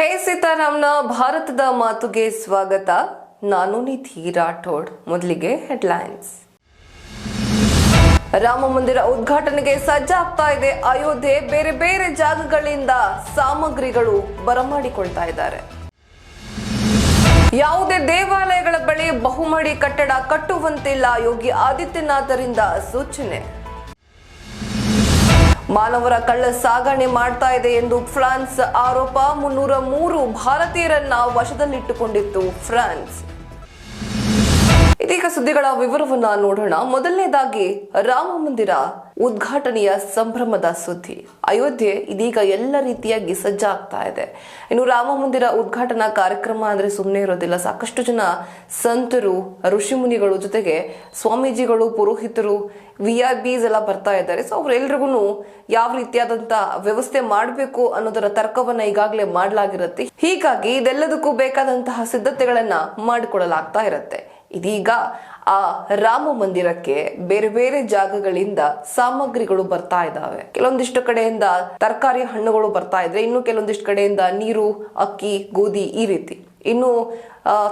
ಹೇ ಸೀತಾರಾಮ್ನ ಭಾರತದ ಮಾತುಗೆ ಸ್ವಾಗತ. ನಾನು ನಿಧಿ ರಾಠೋಡ್. ಮೊದಲಿಗೆ ಹೆಡ್ಲೈನ್ಸ್. ರಾಮ ಮಂದಿರ ಉದ್ಘಾಟನೆಗೆ ಸಜ್ಜಾಗ್ತಾ ಇದೆ. ಅಯೋಧ್ಯೆ ಬೇರೆ ಬೇರೆ ಜಾಗಗಳಿಂದ ಸಾಮಗ್ರಿಗಳು ಬರಮಾಡಿಕೊಳ್ತಾ ಇದ್ದಾರೆ. ಯಾವುದೇ ದೇವಾಲಯಗಳ ಬಳಿ ಬಹುಮಡಿ ಕಟ್ಟಡ ಕಟ್ಟುವಂತಿಲ್ಲ ಯೋಗಿ ಆದಿತ್ಯನಾಥರಿಂದ ಸೂಚನೆ. ಮಾನವರ ಕಳ್ಳ ಸಾಗಣೆ ಮಾಡ್ತಾ ಇದೆ ಎಂದು ಫ್ರಾನ್ಸ್ ಆರೋಪ. ಮುನ್ನೂರ ಮೂರು ಭಾರತೀಯರನ್ನ ವಶದಲ್ಲಿಟ್ಟುಕೊಂಡಿತ್ತು ಫ್ರಾನ್ಸ್. ಇದೀಗ ಸುದ್ದಿಗಳ ವಿವರವನ್ನ ನೋಡೋಣ. ಮೊದಲನೇದಾಗಿ ರಾಮ ಮಂದಿರ ಉದ್ಘಾಟನೆಯ ಸಂಭ್ರಮದ ಸುದ್ದಿ. ಅಯೋಧ್ಯೆ ಇದೀಗ ಎಲ್ಲ ರೀತಿಯಾಗಿ ಸಜ್ಜಾಗ್ತಾ ಇದೆ. ಇನ್ನು ರಾಮ ಮಂದಿರ ಉದ್ಘಾಟನಾ ಕಾರ್ಯಕ್ರಮ ಅಂದ್ರೆ ಸುಮ್ಮನೆ ಇರೋದಿಲ್ಲ. ಸಾಕಷ್ಟು ಜನ ಸಂತರು ಋಷಿಮುನಿಗಳು ಜೊತೆಗೆ ಸ್ವಾಮೀಜಿಗಳು, ಪುರೋಹಿತರು ವಿ ಆರ್ ಬಿಸ್ ಎಲ್ಲ ಬರ್ತಾ ಇದ್ದಾರೆ. ಸೊ ಅವರೆಲ್ರಿಗೂ ಯಾವ ರೀತಿಯಾದಂತ ವ್ಯವಸ್ಥೆ ಮಾಡಬೇಕು ಅನ್ನೋದರ ತರ್ಕವನ್ನ ಈಗಾಗಲೇ ಮಾಡಲಾಗಿರುತ್ತೆ. ಹೀಗಾಗಿ ಇದೆಲ್ಲದಕ್ಕೂ ಬೇಕಾದಂತಹ ಸಿದ್ಧತೆಗಳನ್ನ ಮಾಡಿಕೊಳ್ಳಲಾಗ್ತಾ ಇರುತ್ತೆ. ಇದೀಗ ಆ ರಾಮ ಮಂದಿರಕ್ಕೆ ಬೇರೆ ಬೇರೆ ಜಾಗಗಳಿಂದ ಸಾಮಗ್ರಿಗಳು ಬರ್ತಾ ಇದ್ದಾವೆ ಕೆಲವೊಂದಿಷ್ಟು ಕಡೆಯಿಂದ ತರಕಾರಿ ಹಣ್ಣುಗಳು ಬರ್ತಾ ಇದ್ರೆ ಇನ್ನು ಕೆಲವೊಂದಿಷ್ಟು ಕಡೆಯಿಂದ ನೀರು, ಅಕ್ಕಿ, ಗೋಧಿ ಈ ರೀತಿ. ಇನ್ನು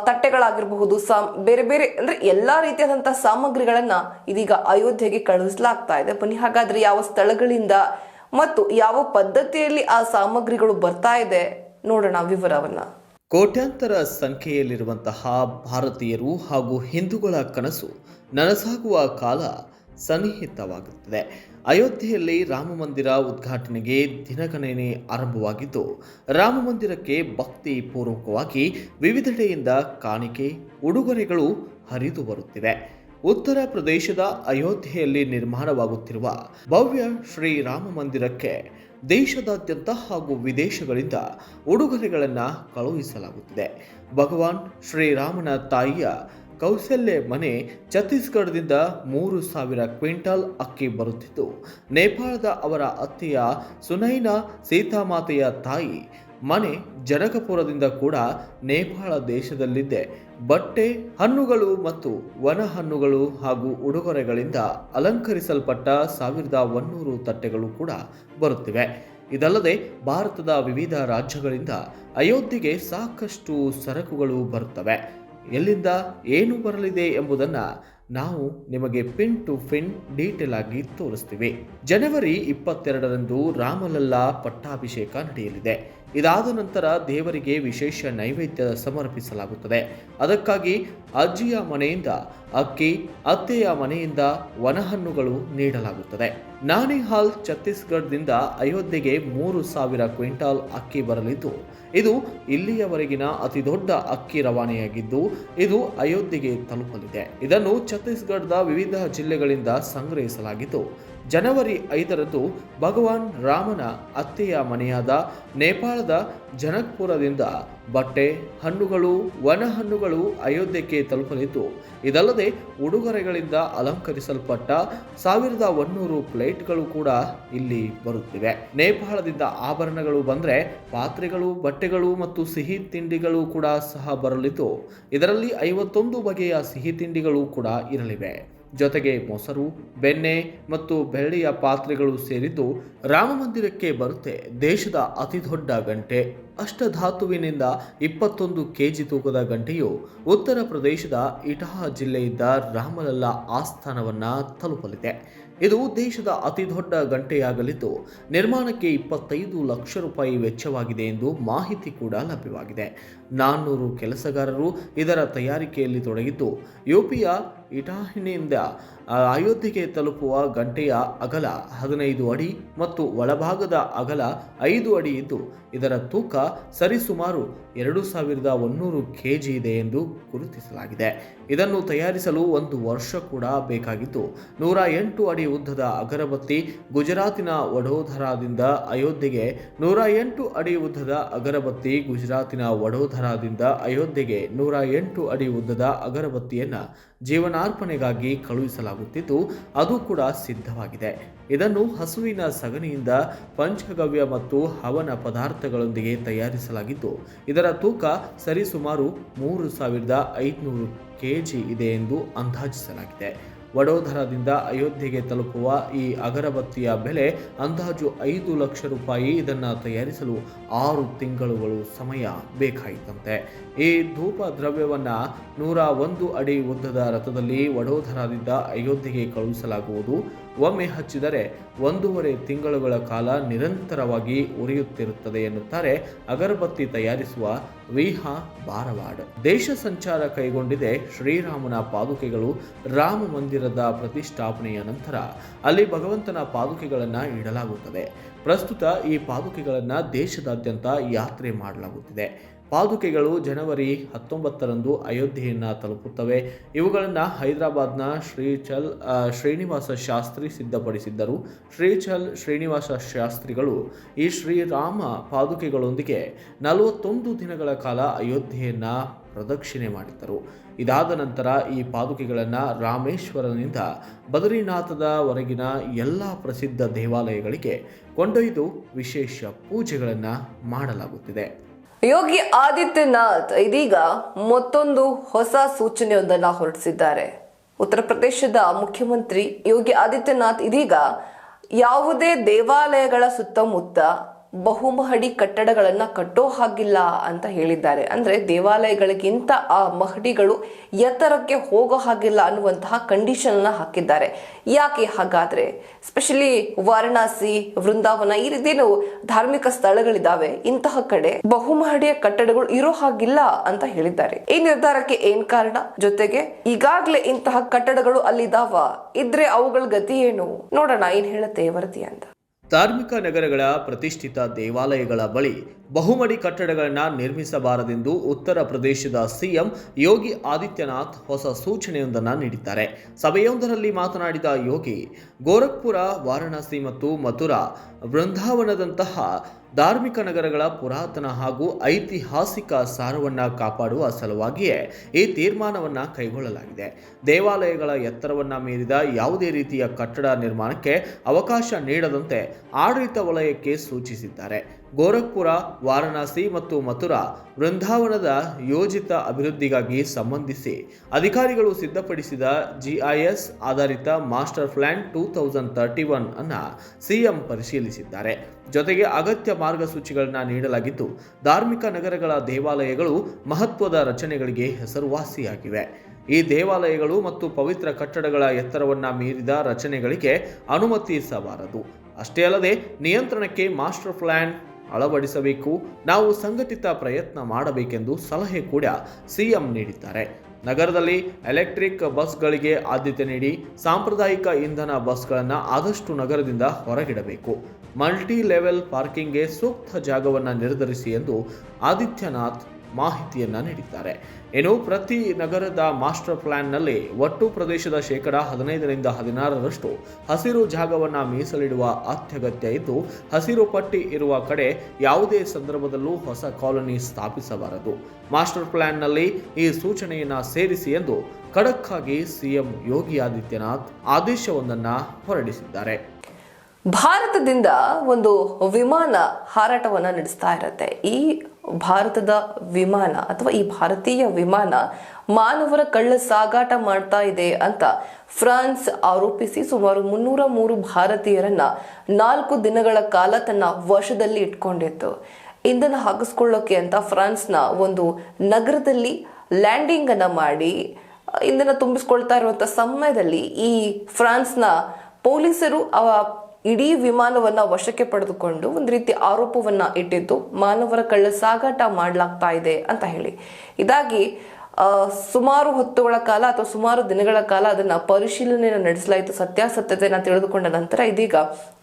ತಟ್ಟೆಗಳಾಗಿರಬಹುದು, ಸಾಮ್, ಬೇರೆ ಬೇರೆ ಅಂದ್ರೆ ಎಲ್ಲಾ ರೀತಿಯಾದಂತಹ ಸಾಮಗ್ರಿಗಳನ್ನ ಇದೀಗ ಅಯೋಧ್ಯೆಗೆ ಕಳುಹಿಸಲಾಗ್ತಾ ಇದೆ. ಬನ್ನಿ, ಹಾಗಾದ್ರೆ ಯಾವ ಸ್ಥಳಗಳಿಂದ ಮತ್ತು ಯಾವ ಪದ್ಧತಿಯಲ್ಲಿ ಆ ಸಾಮಗ್ರಿಗಳು ಬರ್ತಾ ಇದೆ ನೋಡೋಣ ವಿವರವನ್ನ. ಕೋಟ್ಯಾಂತರ ಸಂಖ್ಯೆಯಲ್ಲಿರುವಂತಹ ಭಾರತೀಯರು ಹಾಗೂ ಹಿಂದೂಗಳ ಕನಸು ನನಸಾಗುವ ಕಾಲ ಸನ್ನಿಹಿತವಾಗುತ್ತದೆ. ಅಯೋಧ್ಯೆಯಲ್ಲಿ ರಾಮ ಮಂದಿರ ಉದ್ಘಾಟನೆಗೆ ದಿನಗಣನೆ ಆರಂಭವಾಗಿದ್ದು, ರಾಮ ಮಂದಿರಕ್ಕೆ ಭಕ್ತಿ ಪೂರ್ವಕವಾಗಿ ವಿವಿಧೆಡೆಯಿಂದ ಕಾಣಿಕೆ, ಉಡುಗೊರೆಗಳು ಹರಿದು ಬರುತ್ತಿವೆ. ಉತ್ತರ ಪ್ರದೇಶದ ಅಯೋಧ್ಯೆಯಲ್ಲಿ ನಿರ್ಮಾಣವಾಗುತ್ತಿರುವ ಭವ್ಯ ಶ್ರೀ ಮಂದಿರಕ್ಕೆ ದೇಶದಾದ್ಯಂತ ಹಾಗೂ ವಿದೇಶಗಳಿಂದ ಉಡುಗೊರೆಗಳನ್ನು ಕಳುಹಿಸಲಾಗುತ್ತಿದೆ. ಭಗವಾನ್ ಶ್ರೀರಾಮನ ತಾಯಿಯ ಕೌಶಲ್ಯ ಮನೆ ಛತ್ತೀಸ್ಗಢದಿಂದ ಮೂರು ಸಾವಿರ ಕ್ವಿಂಟಾಲ್ ಅಕ್ಕಿ ಬರುತ್ತಿದ್ದು ನೇಪಾಳದ ಅವರ ಅತ್ತೆಯ ಸುನೈನ ಸೀತಾಮಾತೆಯ ತಾಯಿ ಮನೆ ಜನಕಪುರದಿಂದ ಕೂಡ ನೇಪಾಳ ದೇಶದಲ್ಲಿದ್ದೆ ಬಟ್ಟೆ ಹಣ್ಣುಗಳು ಮತ್ತು ವನ ಹಣ್ಣುಗಳು ಹಾಗೂ ಉಡುಗೊರೆಗಳಿಂದ ಅಲಂಕರಿಸಲ್ಪಟ್ಟ ಸಾವಿರದ ಒನ್ನೂರು ತಟ್ಟೆಗಳು ಕೂಡ ಬರುತ್ತಿವೆ. ಇದಲ್ಲದೆ ಭಾರತದ ವಿವಿಧ ರಾಜ್ಯಗಳಿಂದ ಅಯೋಧ್ಯೆಗೆ ಸಾಕಷ್ಟು ಸರಕುಗಳು ಬರುತ್ತವೆ. ಎಲ್ಲಿಂದ ಏನು ಬರಲಿದೆ ಎಂಬುದನ್ನು ನಾವು ನಿಮಗೆ ಪಿನ್ ಟು ಪಿನ್ ಡೀಟೇಲ್ ಆಗಿ ತೋರಿಸ್ತೀವಿ. ಜನವರಿ ಇಪ್ಪತ್ತೆರಡರಂದು ರಾಮಲಲ್ಲಾ ಪಟ್ಟಾಭಿಷೇಕ ನಡೆಯಲಿದೆ. ಇದಾದ ನಂತರ ದೇವರಿಗೆ ವಿಶೇಷ ನೈವೇದ್ಯ ಸಮರ್ಪಿಸಲಾಗುತ್ತದೆ. ಅದಕ್ಕಾಗಿ ಅಜ್ಜಿಯ ಮನೆಯಿಂದ, ಅಕ್ಕಿ, ಅತ್ತೆಯ ಮನೆಯಿಂದ ವನಹಣ್ಣುಗಳು ನೀಡಲಾಗುತ್ತದೆ. ನಾನಿಹಾಲ್ ಛತ್ತೀಸ್ಗಢದಿಂದ ಅಯೋಧ್ಯೆಗೆ ಮೂರು ಸಾವಿರ ಕ್ವಿಂಟಾಲ್ ಅಕ್ಕಿ ಬರಲಿದ್ದು ಇದು ಇಲ್ಲಿಯವರೆಗಿನ ಅತಿ ದೊಡ್ಡ ಅಕ್ಕಿ ರವಾನೆಯಾಗಿದ್ದು ಇದು ಅಯೋಧ್ಯೆಗೆ ತಲುಪಲಿದೆ. ಇದನ್ನು ಛತ್ತೀಸ್ಗಢದ ವಿವಿಧ ಜಿಲ್ಲೆಗಳಿಂದ ಸಂಗ್ರಹಿಸಲಾಗಿದ್ದು ಜನವರಿ ಐದರಂದು ಭಗವಾನ್ ರಾಮನ ಅತ್ತೆಯ ಮನೆಯಾದ ನೇಪಾಳದ ಜನಕ್ಪುರದಿಂದ ಬಟ್ಟೆ, ಹಣ್ಣುಗಳು ವನ ಹಣ್ಣುಗಳು ಅಯೋಧ್ಯೆಗೆ ತಲುಪಲಿದ್ದು, ಇದಲ್ಲದೆ ಉಡುಗೊರೆಗಳಿಂದ ಅಲಂಕರಿಸಲ್ಪಟ್ಟ ಸಾವಿರದ ಒನ್ನೂರು ಪ್ಲೇಟ್ಗಳು ಕೂಡ ಇಲ್ಲಿ ಬರುತ್ತಿವೆ. ನೇಪಾಳದಿಂದ ಆಭರಣಗಳು ಬಂದರೆ ಪಾತ್ರೆಗಳು, ಬಟ್ಟೆಗಳು ಮತ್ತು ಸಿಹಿ ತಿಂಡಿಗಳು ಕೂಡ ಸಹ ಬರಲಿದ್ದು, ಇದರಲ್ಲಿ ಐವತ್ತೊಂದು ಬಗೆಯ ಸಿಹಿ ತಿಂಡಿಗಳು ಕೂಡ ಇರಲಿವೆ. ಜೊತೆಗೆ ಮೊಸರು ಬೆಣ್ಣೆ ಮತ್ತು ಬೆಳ್ಳಿಯ ಪಾತ್ರೆಗಳು ಸೇರಿದ್ದು ರಾಮಮಂದಿರಕ್ಕೆ ಬರುತ್ತೆ ದೇಶದ ಅತಿ ದೊಡ್ಡ ಗಂಟೆ. ಅಷ್ಟಧಾತುವಿನಿಂದ ಇಪ್ಪತ್ತೊಂದು ಕೆಜಿ ತೂಕದ ಗಂಟೆಯು ಉತ್ತರ ಪ್ರದೇಶದ ಇಟಾಹ ಜಿಲ್ಲೆಯಿಂದ ರಾಮಲಲ್ಲಾ ಆಸ್ಥಾನವನ್ನ ತಲುಪಲಿದೆ. ಇದು ದೇಶದ ಅತಿ ದೊಡ್ಡ ಗಂಟೆಯಾಗಲಿದ್ದು, ನಿರ್ಮಾಣಕ್ಕೆ ಇಪ್ಪತ್ತೈದು ಲಕ್ಷ ರೂಪಾಯಿ ವೆಚ್ಚವಾಗಿದೆ ಎಂದು ಮಾಹಿತಿ ಕೂಡ ಲಭ್ಯವಾಗಿದೆ. ನಾನ್ನೂರು ಕೆಲಸಗಾರರು ಇದರ ತಯಾರಿಕೆಯಲ್ಲಿ ತೊಡಗಿದ್ದು, ಯುಪಿಯ ಇಟಾಹಿನಿಂದ ಅಯೋಧ್ಯೆಗೆ ತಲುಪುವ ಗಂಟೆಯ ಅಗಲ ಹದಿನೈದು ಅಡಿ ಮತ್ತು ಒಳಭಾಗದ ಅಗಲ ಐದು ಅಡಿ ಇದ್ದು, ಇದರ ತೂಕ ಸರಿಸುಮಾರು ಎರಡು ಸಾವಿರದ ಒನ್ನೂರು ಕೆ ಜಿ ಇದೆ ಎಂದು ಗುರುತಿಸಲಾಗಿದೆ. ಇದನ್ನು ತಯಾರಿಸಲು ಒಂದು ವರ್ಷ ಕೂಡ ಬೇಕಾಗಿತ್ತು. ನೂರ ಎಂಟು ಅಡಿ ಉದ್ದದ ಅಗರಬತ್ತಿ ಗುಜರಾತಿನ ವಡೋಧರಾದಿಂದ ಅಯೋಧ್ಯೆಗೆ, ನೂರ ಎಂಟು ಅಡಿ ಉದ್ದದ ಅಗರಬತ್ತಿ ಗುಜರಾತಿನ ವಡೋಧರಾದಿಂದ ಅಯೋಧ್ಯೆಗೆ, ನೂರ ಎಂಟು ಅಡಿ ಉದ್ದದ ಅಗರಬತ್ತಿಯನ್ನು ಜೀವನಾರ್ಪಣೆಗಾಗಿ ಕಳುಹಿಸಲಾಗುತ್ತಿದ್ದು, ಅದು ಕೂಡ ಸಿದ್ಧವಾಗಿದೆ. ಇದನ್ನು ಹಸುವಿನ ಸಗಣಿಯಿಂದ ಪಂಚಗವ್ಯ ಮತ್ತು ಹವನ ಪದಾರ್ಥಗಳೊಂದಿಗೆ ತಯಾರಿಸಲಾಗಿದ್ದು, ಇದರ ತೂಕ ಸರಿಸುಮಾರು ಮೂರು ಸಾವಿರದ ಐದುನೂರು ಕೆಜಿ ಇದೆ ಎಂದು ಅಂದಾಜಿಸಲಾಗಿದೆ. ವಡೋದರಾದಿಂದ ಅಯೋಧ್ಯೆಗೆ ತಲುಪುವ ಈ ಅಗರಬತ್ತಿಯ ಬೆಲೆ ಅಂದಾಜು ಐದು ಲಕ್ಷ ರೂಪಾಯಿ. ಇದನ್ನು ತಯಾರಿಸಲು ಆರು ತಿಂಗಳುಗಳು ಸಮಯ ಬೇಕಾಯಿತಂತೆ. ಈ ಧೂಪ ದ್ರವ್ಯವನ್ನು ನೂರ ಒಂದು ಅಡಿ ಉದ್ದದ ರಥದಲ್ಲಿ ವಡೋದರದಿಂದ ಅಯೋಧ್ಯೆಗೆ ಕಳುಹಿಸಲಾಗುವುದು. ಒಮ್ಮೆ ಹಚ್ಚಿದರೆ ಒಂದೂವರೆ ತಿಂಗಳುಗಳ ಕಾಲ ನಿರಂತರವಾಗಿ ಉರಿಯುತ್ತಿರುತ್ತದೆ ಎನ್ನುತ್ತಾರೆ ಅಗರಬತ್ತಿ ತಯಾರಿಸುವ ವಿಹಾ ಬಾರವಾಡ್. ದೇಶ ಸಂಚಾರ ಕೈಗೊಂಡಿದೆ ಶ್ರೀರಾಮನ ಪಾದುಕೆಗಳು ರಾಮ ಮಂದಿರದ ಪ್ರತಿಷ್ಠಾಪನೆಯ ನಂತರ. ಅಲ್ಲಿ ಭಗವಂತನ ಪಾದುಕೆಗಳನ್ನು ಇಡಲಾಗುತ್ತದೆ. ಪ್ರಸ್ತುತ ಈ ಪಾದುಕೆಗಳನ್ನು ದೇಶದಾದ್ಯಂತ ಯಾತ್ರೆ ಮಾಡಲಾಗುತ್ತಿದೆ. ಪಾದುಕೆಗಳು ಜನವರಿ ಹತ್ತೊಂಬತ್ತರಂದು ಅಯೋಧ್ಯೆಯನ್ನು ತಲುಪುತ್ತವೆ. ಇವುಗಳನ್ನು ಹೈದರಾಬಾದ್ನ ಶ್ರೀಚಲ್ ಶ್ರೀನಿವಾಸ ಶಾಸ್ತ್ರಿ ಸಿದ್ಧಪಡಿಸಿದ್ದರು. ಶ್ರೀಚಲ್, ಶ್ರೀನಿವಾಸ ಶಾಸ್ತ್ರಿಗಳು ಈ ಶ್ರೀರಾಮ ಪಾದುಕೆಗಳೊಂದಿಗೆ ನಲವತ್ತೊಂದು ದಿನಗಳ ಕಾಲ ಅಯೋಧ್ಯೆಯನ್ನು ಪ್ರದಕ್ಷಿಣೆ ಮಾಡಿದ್ದರು. ಇದಾದ ನಂತರ ಈ ಪಾದುಕೆಗಳನ್ನು ರಾಮೇಶ್ವರನಿಂದ ಬದರಿನಾಥದವರೆಗಿನ ಎಲ್ಲ ಪ್ರಸಿದ್ಧ ದೇವಾಲಯಗಳಿಗೆ ಕೊಂಡೊಯ್ದು ವಿಶೇಷ ಪೂಜೆಗಳನ್ನು ಮಾಡಲಾಗುತ್ತಿದೆ. ಯೋಗಿ ಆದಿತ್ಯನಾಥ್ ಇದೀಗ ಮತ್ತೊಂದು ಹೊಸ ಸೂಚನೆಯೊಂದನ್ನು ಹೊರಡಿಸಿದ್ದಾರೆ. ಉತ್ತರ ಪ್ರದೇಶದ ಮುಖ್ಯಮಂತ್ರಿ ಯೋಗಿ ಆದಿತ್ಯನಾಥ್ ಇದೀಗ ಯಾವುದೇ ದೇವಾಲಯಗಳ ಸುತ್ತಮುತ್ತ ಬಹುಮಹಡಿ ಕಟ್ಟಡಗಳನ್ನ ಕಟ್ಟೋ ಹಾಗಿಲ್ಲ ಅಂತ ಹೇಳಿದ್ದಾರೆ. ಅಂದ್ರೆ ದೇವಾಲಯಗಳಿಗಿಂತ ಆ ಮಹಡಿಗಳು ಎತ್ತರಕ್ಕೆ ಹೋಗೋ ಹಾಗಿಲ್ಲ ಅನ್ನುವಂತಹ ಕಂಡೀಷನ್ ಅನ್ನ ಹಾಕಿದ್ದಾರೆ. ಯಾಕೆ ಹಾಗಾದ್ರೆ? ಸ್ಪೆಷಲಿ ವಾರಣಾಸಿ, ವೃಂದಾವನ ಈ ರೀತಿಯೂ ಧಾರ್ಮಿಕ ಸ್ಥಳಗಳಿದಾವೆ. ಇಂತಹ ಕಡೆ ಬಹುಮಹಡಿಯ ಕಟ್ಟಡಗಳು ಇರೋ ಹಾಗಿಲ್ಲ ಅಂತ ಹೇಳಿದ್ದಾರೆ. ಈ ನಿರ್ಧಾರಕ್ಕೆ ಏನ್ ಕಾರಣ? ಜೊತೆಗೆ ಈಗಾಗ್ಲೇ ಇಂತಹ ಕಟ್ಟಡಗಳು ಅಲ್ಲಿದಾವ. ಇದ್ರೆ ಅವುಗಳ ಗತಿ ಏನು? ನೋಡೋಣ, ಏನ್ ಹೇಳುತ್ತೆ ವರದಿ ಅಂತ ಧಾರ್ಮಿಕ ನಗರಗಳ ಪ್ರತಿಷ್ಠಿತ ದೇವಾಲಯಗಳ ಬಳಿ ಬಹುಮಡಿ ಕಟ್ಟಡಗಳನ್ನು ನಿರ್ಮಿಸಬಾರದೆಂದು ಉತ್ತರ ಪ್ರದೇಶದ ಸಿಎಂ ಯೋಗಿ ಆದಿತ್ಯನಾಥ್ ಹೊಸ ಸೂಚನೆಯೊಂದನ್ನು ನೀಡಿದ್ದಾರೆ. ಸಭೆಯೊಂದರಲ್ಲಿ ಮಾತನಾಡಿದ ಯೋಗಿ, ಗೋರಖ್ಪುರ, ವಾರಣಾಸಿ ಮತ್ತು ಮಥುರಾ ಬೃಂದಾವನದಂತಹ ಧಾರ್ಮಿಕ ನಗರಗಳ ಪುರಾತನ ಹಾಗೂ ಐತಿಹಾಸಿಕ ಸಾರವನ್ನು ಕಾಪಾಡುವ ಸಲುವಾಗಿಯೇ ಈ ತೀರ್ಮಾನವನ್ನು ಕೈಗೊಳ್ಳಲಾಗಿದೆ. ದೇವಾಲಯಗಳ ಎತ್ತರವನ್ನು ಮೀರಿದ ಯಾವುದೇ ರೀತಿಯ ಕಟ್ಟಡ ನಿರ್ಮಾಣಕ್ಕೆ ಅವಕಾಶ ನೀಡದಂತೆ ಆಡಳಿತ ವಲಯಕ್ಕೆ ಸೂಚಿಸಿದ್ದಾರೆ. ಗೋರಖ್ಪುರ, ವಾರಣಾಸಿ ಮತ್ತು ಮಥುರಾ ವೃಂದಾವನದ ಯೋಜಿತ ಅಭಿವೃದ್ಧಿಗಾಗಿ ಸಂಬಂಧಿಸಿ ಅಧಿಕಾರಿಗಳು ಸಿದ್ಧಪಡಿಸಿದ ಜಿಐಎಸ್ ಆಧಾರಿತ master plan two thousand thirty one ಅನ್ನು ಸಿಎಂ ಪರಿಶೀಲಿಸಿದ್ದಾರೆ. ಜೊತೆಗೆ ಅಗತ್ಯ ಮಾರ್ಗಸೂಚಿಗಳನ್ನು ನೀಡಲಾಗಿದ್ದು, ಧಾರ್ಮಿಕ ನಗರಗಳ ದೇವಾಲಯಗಳು ಮಹತ್ವದ ರಚನೆಗಳಿಗೆ ಹೆಸರುವಾಸಿಯಾಗಿವೆ. ಈ ದೇವಾಲಯಗಳು ಮತ್ತು ಪವಿತ್ರ ಕಟ್ಟಡಗಳ ಎತ್ತರವನ್ನು ಮೀರಿದ ರಚನೆಗಳಿಗೆ ಅನುಮತಿಸಬಾರದು ಅಷ್ಟೇ ಅಲ್ಲದೆ ನಿಯಂತ್ರಣಕ್ಕೆ ಮಾಸ್ಟರ್ ಪ್ಲಾನ್ ಅಳವಡಿಸಬೇಕು. ನಾವು ಸಂಘಟಿತ ಪ್ರಯತ್ನ ಮಾಡಬೇಕೆಂದು ಸಲಹೆ ಕೂಡ ಸಿಎಂ ನೀಡಿದ್ದಾರೆ. ನಗರದಲ್ಲಿ ಎಲೆಕ್ಟ್ರಿಕ್ ಬಸ್ಗಳಿಗೆ ಆದ್ಯತೆ ನೀಡಿ ಸಾಂಪ್ರದಾಯಿಕ ಇಂಧನ ಬಸ್ಗಳನ್ನು ಆದಷ್ಟು ನಗರದಿಂದ ಹೊರಗಿಡಬೇಕು. ಮಲ್ಟಿ ಲೆವೆಲ್ ಪಾರ್ಕಿಂಗ್ಗೆ ಸೂಕ್ತ ಜಾಗವನ್ನು ನಿರ್ಧರಿಸಿ ಎಂದು ಆದಿತ್ಯನಾಥ್ ಮಾಹಿತಿಯನ್ನ ನೀಡಿದ್ದಾರೆ. ಇನ್ನು ಪ್ರತಿ ನಗರದ ಮಾಸ್ಟರ್ ಪ್ಲಾನ್ನಲ್ಲಿ ಒಟ್ಟು ಪ್ರದೇಶದ ಶೇಕಡ ಹದಿನೈದರಿಂದ ಹದಿನಾರರಷ್ಟು ಹಸಿರು ಜಾಗವನ್ನು ಮೀಸಲಿಡುವ ಅತ್ಯಗತ್ಯ ಇದ್ದು, ಹಸಿರು ಪಟ್ಟಿ ಇರುವ ಕಡೆ ಯಾವುದೇ ಸಂದರ್ಭದಲ್ಲೂ ಹೊಸ ಕಾಲೋನಿ ಸ್ಥಾಪಿಸಬಾರದು. ಮಾಸ್ಟರ್ ಪ್ಲಾನ್ನಲ್ಲಿ ಈ ಸೂಚನೆಯನ್ನ ಸೇರಿಸಿ ಎಂದು ಖಡಕ್ಕಾಗಿ ಸಿಎಂ ಯೋಗಿ ಆದಿತ್ಯನಾಥ್ ಆದೇಶವೊಂದನ್ನು ಹೊರಡಿಸಿದ್ದಾರೆ. ಭಾರತದಿಂದ ಒಂದು ವಿಮಾನ ಹಾರಾಟವನ್ನು ನಡೆಸ್ತಾ ಇರುತ್ತೆ. ಈ ಭಾರತದ ವಿಮಾನ ಅಥವಾ ಈ ಭಾರತೀಯ ವಿಮಾನ ಮಾನವರ ಕಳ್ಳ ಸಾಗಾಟ ಮಾಡ್ತಾ ಇದೆ ಅಂತ ಫ್ರಾನ್ಸ್ ಆರೋಪಿಸಿ ಸುಮಾರು ಮುನ್ನೂರ ಮೂರು ಭಾರತೀಯರನ್ನ ನಾಲ್ಕು ದಿನಗಳ ಕಾಲ ತನ್ನ ವಶದಲ್ಲಿ ಇಟ್ಕೊಂಡಿತ್ತು. ಇಂಧನ ಹಾಕಿಸ್ಕೊಳ್ಳೋಕೆ ಅಂತ ಫ್ರಾನ್ಸ್ನ ಒಂದು ನಗರದಲ್ಲಿ ಲ್ಯಾಂಡಿಂಗ್ ಅನ್ನ ಮಾಡಿ, ಇಂಧನ ತುಂಬಿಸ್ಕೊಳ್ತಾ ಇರುವಂತ ಸಮಯದಲ್ಲಿ ಈ ಫ್ರಾನ್ಸ್ನ ಪೊಲೀಸರು ಅವ ಇಡೀ ವಿಮಾನವನ್ನ ವಶಕ್ಕೆ ಪಡೆದುಕೊಂಡು ಒಂದು ರೀತಿ ಆರೋಪವನ್ನ ಇಟ್ಟಿದ್ದು ಮಾನವರ ಕಳ್ಳ ಸಾಗಾಟ ಮಾಡಲಾಗ್ತಾ ಇದೆ ಅಂತ ಹೇಳಿ. ಇದಾಗಿ ಸುಮಾರು ಹೊತ್ತುಗಳ ಕಾಲ ಅಥವಾ ಸುಮಾರು ದಿನಗಳ ಕಾಲ ಅದನ್ನ ಪರಿಶೀಲನೆ ನಡೆಸಲಾಯಿತು, ಸತ್ಯಾಸತ್ಯತೆಯನ್ನು ತಿಳಿದುಕೊಂಡ ನಂತರ ಇದೀಗ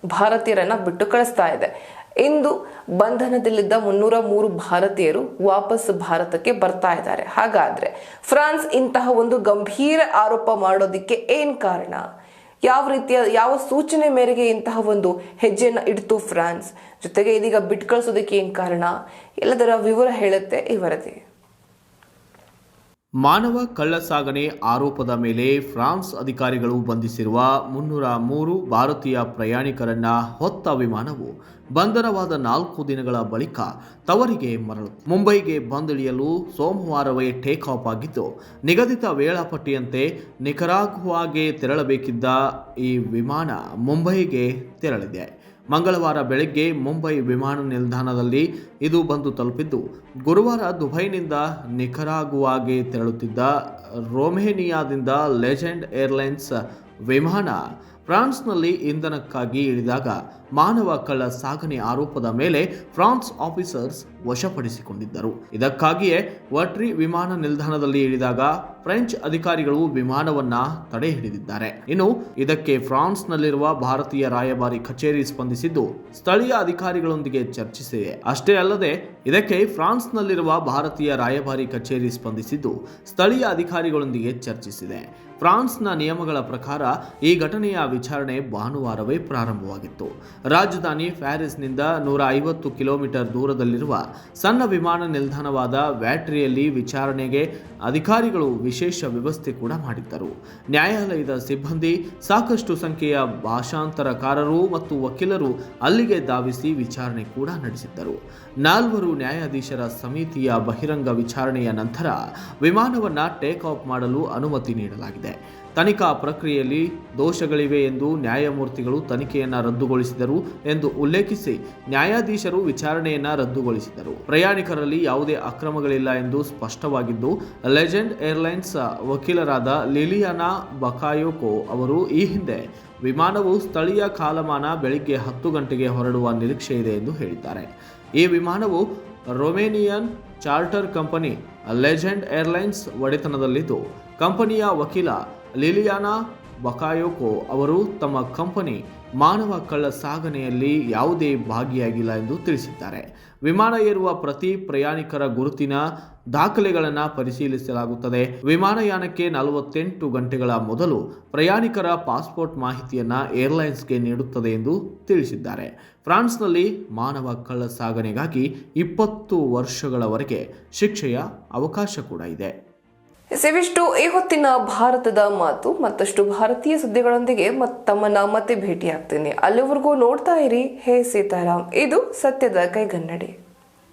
ಭಾರತೀಯರನ್ನ ಬಿಟ್ಟು ಕಳಿಸ್ತಾ ಇದೆ. ಇಂದು ಬಂಧನದಲ್ಲಿದ್ದ ಮುನ್ನೂರ ಮೂರು ಭಾರತೀಯರು ವಾಪಸ್ ಭಾರತಕ್ಕೆ ಬರ್ತಾ ಇದ್ದಾರೆ. ಹಾಗಾದ್ರೆ, ಫ್ರಾನ್ಸ್ ಇಂತಹ ಒಂದು ಗಂಭೀರ ಆರೋಪ ಮಾಡೋದಿಕ್ಕೆ ಏನ್ ಕಾರಣ? ಯಾವ ರೀತಿಯ, ಯಾವ ಸೂಚನೆ ಮೇರೆಗೆ ಇಂತಹ ಒಂದು ಹೆಜ್ಜೆಯನ್ನು ಇಡ್ತು ಫ್ರಾನ್ಸ್? ಜೊತೆಗೆ ಇದೀಗ ಏನು ಏನ್ ಕಾರಣ? ಎಲ್ಲದರ ವಿವರ ಹೇಳುತ್ತೆ ಈ ವರದಿ. ಮಾನವ ಕಳ್ಳಸಾಗಣೆ ಆರೋಪದ ಮೇಲೆ ಫ್ರಾನ್ಸ್ ಅಧಿಕಾರಿಗಳು ಬಂಧಿಸಿರುವ ಮುನ್ನೂರ ಮೂರು ಭಾರತೀಯ ಪ್ರಯಾಣಿಕರನ್ನ ಹೊತ್ತ ವಿಮಾನವು ಬಂಧನವಾದ ನಾಲ್ಕು ದಿನಗಳ ಬಳಿಕ ತವರಿಗೆ ಮರಳು. ಮುಂಬೈಗೆ ಬಂದಿಳಿಯಲು ಸೋಮವಾರವೇ ಟೇಕ್ ಆಫ್ ಆಗಿದ್ದು, ನಿಗದಿತ ವೇಳಾಪಟ್ಟಿಯಂತೆ ನಿಖರಾಗುವಾಗೆ ತೆರಳಬೇಕಿದ್ದ ಈ ವಿಮಾನ ಮುಂಬೈಗೆ ತೆರಳಿದೆ. ಮಂಗಳವಾರ ಬೆಳಗ್ಗೆ ಮುಂಬೈ ವಿಮಾನ ನಿಲ್ದಾಣದಲ್ಲಿ ಇದು ಬಂದು ತಲುಪಿದ್ದು, ಗುರುವಾರ ದುಬೈನಿಂದ ನಿಖರಾಗುವಾಗಿ ತೆರಳುತ್ತಿದ್ದ ರೋಮೇನಿಯಾದಿಂದ ಲೆಜೆಂಡ್ ಏರ್ಲೈನ್ಸ್ ವಿಮಾನ ಫ್ರಾನ್ಸ್ನಲ್ಲಿ ಇಂಧನಕ್ಕಾಗಿ ಇಳಿದಾಗ ಮಾನವ ಕಳ್ಳ ಸಾಗಣೆ ಆರೋಪದ ಮೇಲೆ ಫ್ರಾನ್ಸ್ ಆಫೀಸರ್ಸ್ ವಶಪಡಿಸಿಕೊಂಡಿದ್ದರು. ಇದಕ್ಕಾಗಿಯೇ ವಟ್ರಿ ವಿಮಾನ ನಿಲ್ದಾಣದಲ್ಲಿ ಇಳಿದಾಗ ಫ್ರೆಂಚ್ ಅಧಿಕಾರಿಗಳು ವಿಮಾನವನ್ನ ತಡೆ ಹಿಡಿದಿದ್ದಾರೆ. ಇನ್ನು ಇದಕ್ಕೆ ಫ್ರಾನ್ಸ್ನಲ್ಲಿರುವ ಭಾರತೀಯ ರಾಯಭಾರಿ ಕಚೇರಿ ಸ್ಪಂದಿಸಿದ್ದು ಸ್ಥಳೀಯ ಅಧಿಕಾರಿಗಳೊಂದಿಗೆ ಚರ್ಚಿಸಿದೆ ಅಷ್ಟೇ ಅಲ್ಲದೆ ಇದಕ್ಕೆ ಫ್ರಾನ್ಸ್ನಲ್ಲಿರುವ ಭಾರತೀಯ ರಾಯಭಾರಿ ಕಚೇರಿ ಸ್ಪಂದಿಸಿದ್ದು ಸ್ಥಳೀಯ ಅಧಿಕಾರಿಗಳೊಂದಿಗೆ ಚರ್ಚಿಸಿದೆ. ಫ್ರಾನ್ಸ್ನ ನಿಯಮಗಳ ಪ್ರಕಾರ ಈ ಘಟನೆಯ ವಿಚಾರಣೆ ಭಾನುವಾರವೇ ಪ್ರಾರಂಭವಾಗಿತ್ತು. ರಾಜಧಾನಿ ಪ್ಯಾರಿಸ್ನಿಂದ ನೂರ ಐವತ್ತು ಕಿಲೋಮೀಟರ್ ದೂರದಲ್ಲಿರುವ ಸಣ್ಣ ವಿಮಾನ ನಿಲ್ದಾಣವಾದ ವ್ಯಾಟ್ರಿಯಲ್ಲಿ ವಿಚಾರಣೆಗೆ ಅಧಿಕಾರಿಗಳು ವಿಶೇಷ ವ್ಯವಸ್ಥೆ ಕೂಡ ಮಾಡಿದ್ದರು. ನ್ಯಾಯಾಲಯದ ಸಿಬ್ಬಂದಿ ಸಾಕಷ್ಟು ಸಂಖ್ಯೆಯ ಭಾಷಾಂತರಕಾರರು ಮತ್ತು ವಕೀಲರು ಅಲ್ಲಿಗೆ ಧಾವಿಸಿ ವಿಚಾರಣೆ ಕೂಡ ನಡೆಸಿದ್ದರು. ನಾಲ್ವರು ನ್ಯಾಯಾಧೀಶರ ಸಮಿತಿಯ ಬಹಿರಂಗ ವಿಚಾರಣೆಯ ನಂತರ ವಿಮಾನವನ್ನು ಟೇಕ್ ಆಫ್ ಮಾಡಲು ಅನುಮತಿ ನೀಡಲಾಗಿದೆ. ತನಿಖಾ ಪ್ರಕ್ರಿಯೆಯಲ್ಲಿ ದೋಷಗಳಿವೆ ಎಂದು ನ್ಯಾಯಮೂರ್ತಿಗಳು ತನಿಖೆಯನ್ನು ರದ್ದುಗೊಳಿಸಿದರು. ಎಂದು ಉಲ್ಲೇಖಿಸಿ ನ್ಯಾಯಾಧೀಶರು ವಿಚಾರಣೆಯನ್ನ ರದ್ದುಗೊಳಿಸಿದರು. ಪ್ರಯಾಣಿಕರಲ್ಲಿ ಯಾವುದೇ ಅಕ್ರಮಗಳಿಲ್ಲ ಎಂದು ಸ್ಪಷ್ಟವಾಗಿದ್ದು, ಲೆಜೆಂಡ್ ಏರ್ಲೈನ್ಸ್ ವಕೀಲರಾದ ಲಿಲಿಯಾನಾ ಬಕಾಯೋಕೋ ಅವರು ಈ ಹಿಂದೆ ವಿಮಾನವು ಸ್ಥಳೀಯ ಕಾಲಮಾನ ಬೆಳಿಗ್ಗೆ ಹತ್ತು ಗಂಟೆಗೆ ಹೊರಡುವ ನಿರೀಕ್ಷೆ ಇದೆ ಎಂದು ಹೇಳಿದ್ದಾರೆ. ಈ ವಿಮಾನವು Romanian charter company, Legend Airlines ಒಡೆತನದಲ್ಲಿದ್ದು, ಕಂಪನಿಯ ವಕೀಲ ಲಿಲಿಯಾನಾ ಬಕಾಯೋಕೋ ಅವರು ತಮ್ಮ ಕಂಪನಿ ಮಾನವ ಕಳ್ಳ ಸಾಗಣೆಯಲ್ಲಿ ಯಾವುದೇ ಭಾಗಿಯಾಗಿಲ್ಲ ಎಂದು ತಿಳಿಸಿದ್ದಾರೆ. ವಿಮಾನ ಏರುವ ಪ್ರತಿ ಪ್ರಯಾಣಿಕರ ಗುರುತಿನ ದಾಖಲೆಗಳನ್ನು ಪರಿಶೀಲಿಸಲಾಗುತ್ತದೆ. ವಿಮಾನಯಾನಕ್ಕೆ ನಲವತ್ತೆಂಟು ಗಂಟೆಗಳ ಮೊದಲು ಪ್ರಯಾಣಿಕರ ಪಾಸ್ಪೋರ್ಟ್ ಮಾಹಿತಿಯನ್ನು ಏರ್ಲೈನ್ಸ್ಗೆ ನೀಡುತ್ತದೆ ಎಂದು ತಿಳಿಸಿದ್ದಾರೆ. ಫ್ರಾನ್ಸ್ನಲ್ಲಿ ಮಾನವ ಕಳ್ಳ ಸಾಗಣೆಗಾಗಿ ಇಪ್ಪತ್ತು ವರ್ಷಗಳವರೆಗೆ ಶಿಕ್ಷೆಯ ಅವಕಾಶ ಕೂಡ ಇದೆ. ಇವಿಷ್ಟು ಈ ಹೊತ್ತಿನ ಭಾರತದ ಮಾತು, ಮತ್ತಷ್ಟು ಭಾರತೀಯ ಸುದ್ದಿಗಳೊಂದಿಗೆ ತಮ್ಮನ್ನ ಮತ್ತೆ ಭೇಟಿಯಾಗ್ತೀನಿ. ಅಲ್ಲಿವರೆಗೂ ನೋಡ್ತಾ ಇರಿ, ಹೇ ಸೀತಾರಾಮ್. ಇದು ಸತ್ಯದ ಕೈಗನ್ನಡಿ.